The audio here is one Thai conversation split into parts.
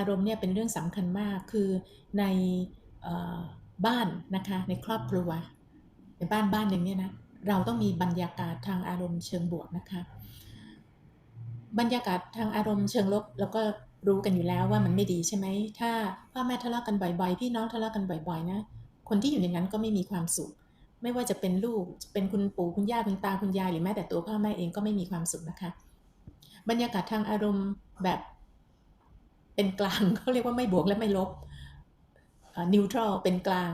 ารมณ์เนี่ยเป็นเรื่องสำคัญมากคือในออบ้านนะคะในครอบครัวในบ้านบ้านหนึ่งเนี่ยนะเราต้องมีบรรยากาศทางอารมณ์เชิงบวกนะคะบรรยากาศทางอารมณ์เชิงลบเราก็รู้กันอยู่แล้วว่ามันไม่ดีใช่ไหมถ้าพ่อแม่ทะเลาะกันบ่อยๆ พี่น้องทะเลาะกันบ่อยๆนะคนที่อยู่ในนั้นก็ไม่มีความสุข ไม่ว่าจะเป็นลูกเป็นคุณปู่คุณย่าคุณตาคุณยายหรือแม้แต่ตัวพ่อแม่เองก็ไม่มีความสุขนะคะ บรรยากาศทางอารมณ์แบบ เป็นกลางเขาเรียกว่าไม่บวกและไม่ลบนิวทรัลเป็นกลาง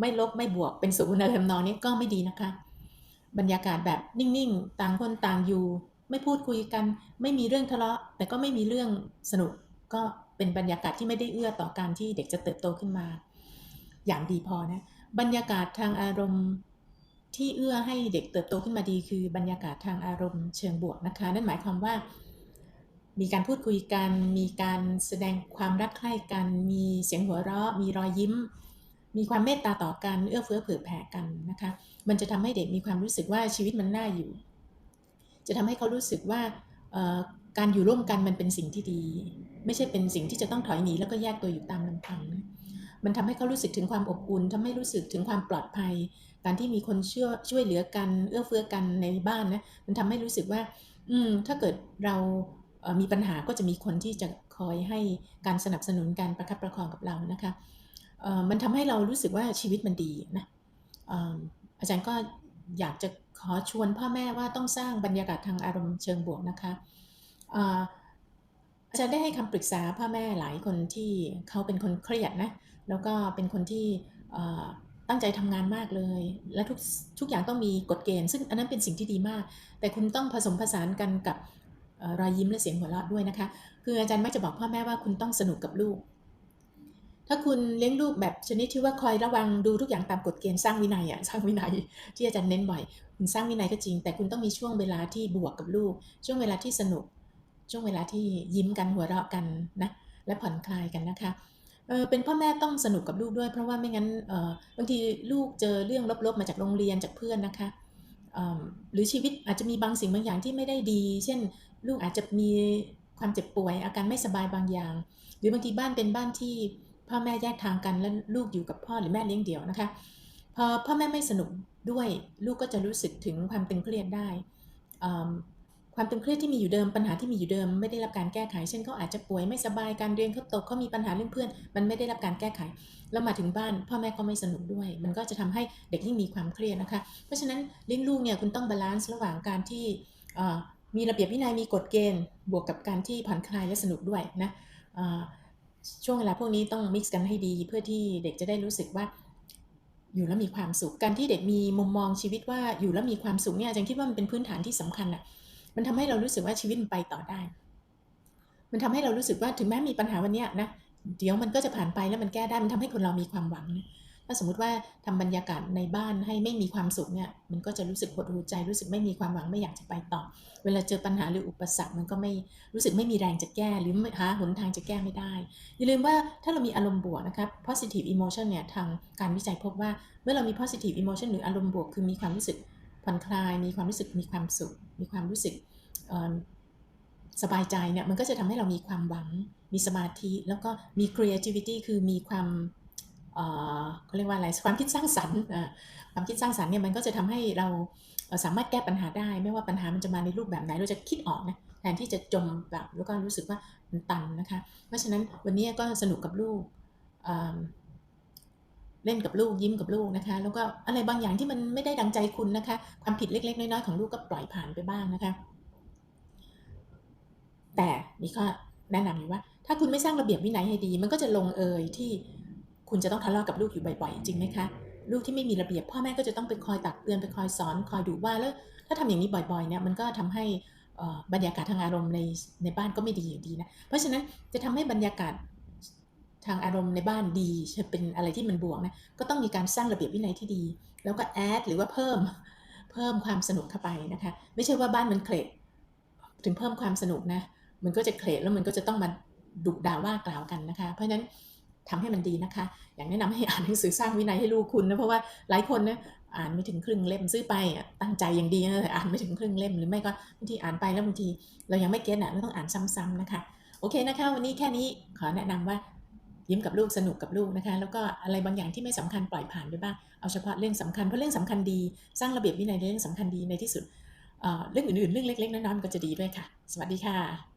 ไม่ลบไม่บวกเป็นศูนย์อะไรทำนองนี้ก็ไม่ดีนะคะ บรรยากาศแบบนิ่งๆ ต่างคนต่างอยู่ ไม่พูดคุยกัน ไม่มีเรื่องทะเลาะ แต่ก็ไม่มีเรื่องสนุกก็เป็นบรรยากาศที่ไม่ได้เอื้อต่อการที่เด็กจะเติบโตขึ้นมา อย่างดีพอนะบรรยากาศทางอารมณ์ที่เอื้อให้เด็กเติบโตขึ้นมาดี คือบรรยากาศทางอารมณ์เชิงบวกนะคะ นั่นหมายความว่า มีการพูดคุยกัน มีการแสดงความรักใคร่กัน มีเสียงหัวเราะ มีรอยยิ้ม มีความเมตตาต่อกัน เอื้อเฟื้อเผื่อแผ่กันนะคะ มันจะทำให้เด็กมีความรู้สึกว่าชีวิตมันน่าอยู่ จะทำให้เขารู้สึกว่าการอยู่ร่วมกันมันเป็นสิ่งที่ดี ไม่ใช่เป็นสิ่งที่จะต้องถอยหนีแล้วก็แยกตัวอยู่ตามลำพังนะมันทำให้เขารู้สึกถึงความอบอุ่นทำให้รู้สึกถึงความปลอดภัย การที่มีคนชื่อช่วยเหลือกัน เอื้อเฟื้อกันในบ้านนะ มันทำให้รู้สึกว่า อืม ถ้าเกิดเรา มีปัญหาก็จะมีคนที่จะคอยให้การสนับสนุนการประคับประคองกับเรานะคะมันทำให้เรารู้สึกว่าชีวิตมันดีนะอาจารย์ก็อยากจะขอชวนพ่อแม่ว่าต้องสร้างบรรยากาศทางอารมณ์เชิงบวกนะคะอาจารย์ได้ให้คำปรึกษาพ่อแม่หลายคนที่เขาเป็นคนเครียดนะแล้วก็เป็นคนที่ตั้งใจทำงานมากเลย และทุกทุกอย่างต้องมีกฎเกณฑ์ ซึ่งอันนั้นเป็นสิ่งที่ดีมาก แต่คุณต้องผสมผสานกันกับ รอยยิ้มและเสียงหัวเราะด้วยนะคะ คืออาจารย์มักจะบอกพ่อแม่ว่าคุณต้องสนุกกับลูก ถ้าคุณเลี้ยงลูกแบบชนิดที่ว่าคอยระวังดูทุกอย่างตามกฎเกณฑ์สร้างวินัยอะสร้างวินัยที่อาจารย์เน้นบ่อย คุณสร้างวินัยก็จริง แต่คุณต้องมีช่วงเวลาที่บวกกับลูก ช่วงเวลาที่สนุก ช่วงเวลาที่ยิ้มกันหัวเราะกันนะและผ่อนคลายกันนะคะเออเป็นพ่อแม่ต้องสนุกกับลูกด้วย เพราะว่าไม่งั้นเออบางทีลูกเจอเรื่องลบๆมาจากโรงเรียนจากเพื่อนนะคะหรือชีวิตอาจจะมีบางสิ่งบางอย่างที่ไม่ได้ดี เช่น ลูกอาจจะมีความเจ็บป่วย อาการไม่สบายบางอย่าง หรือบางทีบ้านเป็นบ้านที่พ่อแม่แยกทางกันแล้วลูกอยู่กับพ่อหรือแม่เลี้ยงเดี่ยวนะคะ พอพ่อแม่ไม่สนุกด้วยลูกก็จะรู้สึกถึงความตึงเครียดได้ ความตึงเครียดที่มีอยู่เดิมปัญหาที่มีอยู่เดิมไม่ได้รับการแก้ไข เช่นเขาอาจจะป่วยไม่สบายการเรียนเขาตกเขามีปัญหาเรื่องเพื่อน มันไม่ได้รับการแก้ไข แล้วมาถึงบ้านพ่อแม่ก็ไม่สนุกด้วย มันก็จะทำให้เด็กยิ่งมีความเครียดนะคะ เพราะฉะนั้นเลี้ยงลูกเนี่ยคุณต้องบาลานซ์ระหว่างการที่ มีระเบียบวินัยมีกฎเกณฑ์ บวกกับการที่ผ่อนคลายและสนุกด้วยนะช่วงเวลาพวกนี้ต้องมิกซ์กันให้ดีเพื่อที่เด็กจะได้รู้สึกว่าอยู่แล้วมีความสุข การที่เด็กมีมุมมองชีวิตว่าอยู่แล้วมีความสุขเนี่ยอาจารย์คิดว่ามันเป็นพื้นฐานที่สำคัญอะ มันทำให้เรารู้สึกว่าชีวิตมันไปต่อได้ มันทำให้เรารู้สึกว่าถึงแม้มีปัญหาวันเนี้ยนะ เดี๋ยวมันก็จะผ่านไปแล้วมันแก้ได้ มันทำให้คนเรามีความหวังนะ ถ้าสมมติว่าทำบรรยากาศในบ้านให้ไม่มีความสุขเนี่ยมันก็จะรู้สึกหดหู่ใจรู้สึกไม่มีความหวังไม่อยากจะไปต่อ เวลาเจอปัญหาหรืออุปสรรคมันก็ไม่รู้สึกไม่มีแรงจะแก้หรือหาหนทางจะแก้ไม่ได้ อย่าลืมว่าถ้าเรามีอารมณ์บวกนะครับ positive emotion เนี่ยทางการวิจัยพบว่าเมื่อเรามี positive emotion หรืออารมณ์บวกคือมีความรู้สึกผ่อนคลาย มีความรู้สึกมีความสุข มีความรู้สึกสบายใจเนี่ยมันก็จะทำให้เรามีความหวัง มีสมาธิ แล้วก็มี creativity คือมีความ เขาเรียกว่าอะไรความคิดสร้างสรรค์ความคิดสร้างสรรค์เนี่ยมันก็จะทำให้เราสามารถแก้ปัญหาได้ ไม่ว่าปัญหามันจะมาในรูปแบบไหนเราจะคิดออกนะแทนที่จะจมแบบแล้วก็รู้สึกว่ามันตันนะคะ เพราะฉะนั้นวันนี้ก็สนุกกับลูกเล่นกับลูกยิ้มกับลูกนะคะ แล้วก็อะไรบางอย่างที่มันไม่ได้ดังใจคุณนะคะ ความผิดเล็ก ๆ น้อยๆของลูกก็ปล่อยผ่านไปบ้างนะคะ แต่มีข้อแนะนำอยู่ว่า ถ้าคุณไม่สร้างระเบียบวินัยให้ดี มันก็จะลงเอยที่ คุณจะต้องทะเลาะกับลูกอยู่บ่อยๆ จริงไหมคะ ลูกที่ไม่มีระเบียบพ่อแม่ก็จะต้องไปคอยตักเตือนไปคอยสอนคอยดูว่าแล้วถ้าทำอย่างนี้บ่อยๆเนี่ยมันก็ทำให้อ่อบรรยากาศทางอารมณ์ในในบ้านก็ไม่ดีอยู่ดีนะ เพราะฉะนั้นจะทำให้บรรยากาศทางอารมณ์ในบ้านดีจะเป็นอะไรที่มันบวกนะก็ต้องมีการสร้างระเบียบวินัยที่ดี แล้วก็แอดหรือว่าเพิ่มเพิ่มความสนุกเข้าไปนะคะ ไม่ใช่ว่าบ้านมันเคลดถึงเพิ่มความสนุกนะมันก็จะเคลดแล้วมันก็จะต้องมาดุด่าว่ากล่าวกันนะคะ เพราะฉะนั้น ทำให้มันดีนะคะ อย่างแนะนำให้อ่านหนังสือสร้างวินัยให้ลูกคุณนะ เพราะว่าหลายคนนะอ่านไม่ถึงครึ่งเล่มซื้อไปตั้งใจอย่างดีนะแต่อ่านไม่ถึงครึ่งเล่มหรือไม่ก็บางทีอ่านไปแล้วบางที เรายังไม่เก็ตอะเราต้องอ่านซ้ำๆนะคะ โอเคนะคะ วันนี้แค่นี้ขอแนะนำว่ายิ้มกับลูกสนุกกับลูกนะคะ แล้วก็อะไรบางอย่างที่ไม่สำคัญปล่อยผ่านไปบ้างเอาเฉพาะเรื่องสำคัญเพราะเรื่องสำคัญดี สร้างระเบียบวินัยในเรื่องสำคัญดีในที่สุดเรื่องอื่นๆเรื่องเล็กๆน้อยๆก็จะดีด้วยค่ะ สวัสดีค่ะ